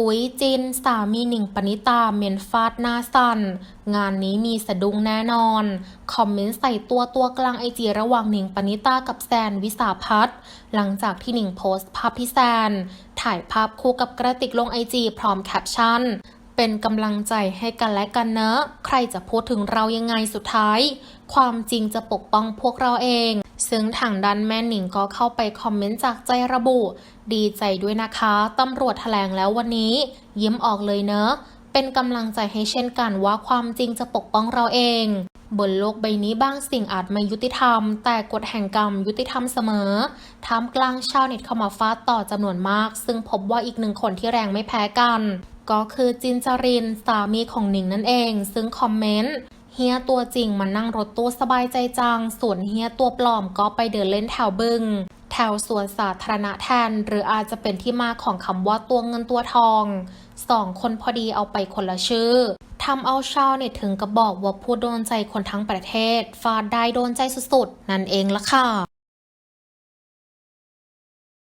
อุ๊ยจิน สามีหนิงปณิตาเมนฟาดหน้าสันงานนี้มีสะดุ้งแน่นอน คอมเมนต์ใส่ตัวตัวกลางไอจีระหว่างหนิงปณิตากับแซนวิสาพัฒน์หลังจากที่หนิงโพสต์ภาพที่แซน ถ่ายภาพคู่กับกระติกลงไอจีพร้อมแคปชั่น เป็นกำลังใจให้กันและกันเนอะ ใครจะพูดถึงเรายังไงสุดท้าย ความจริงจะปกป้องพวกเราเอง ซึ่งทางด้านแม่หนิงก็เข้าไปคอมเมนต์จากใจระบุ ดีใจด้วยนะคะตำรวจแถลงแล้ววันนี้ ยิ้มออกเลยเนอะ เป็นกำลังใจให้เช่นกันว่าความจริงจะปกป้องเราเอง บนโลกใบนี้บางสิ่งอาจไม่ยุติธรรม แต่กฎแห่งกรรมยุติธรรมเสมอท่ามกลางชาวเน็ตเข้ามาฟาดต่อจำนวนมาก ซึ่งพบว่าอีกหนึ่งคนที่แรงไม่แพ้กันก็คือจินจาริน สามีของหนิงนั่นเอง ซึ่งคอมเมนต์ เฮียตัวจริงมันนั่งรถตู้สบายใจจัง ส่วนเฮียตัวปลอมก็ไปเดินเล่นแถวบึง แถวสวนสาธารณะแทน หรืออาจจะเป็นที่มาของคำว่าตัวเงินตัวทองสองคนพอดีเอาไปคนละชื่อทำเอาชาวเน็ตถึงกับบอกว่าพูดโดนใจคนทั้งประเทศฟาดได้โดนใจสุดๆ นั่นเองละค่ะ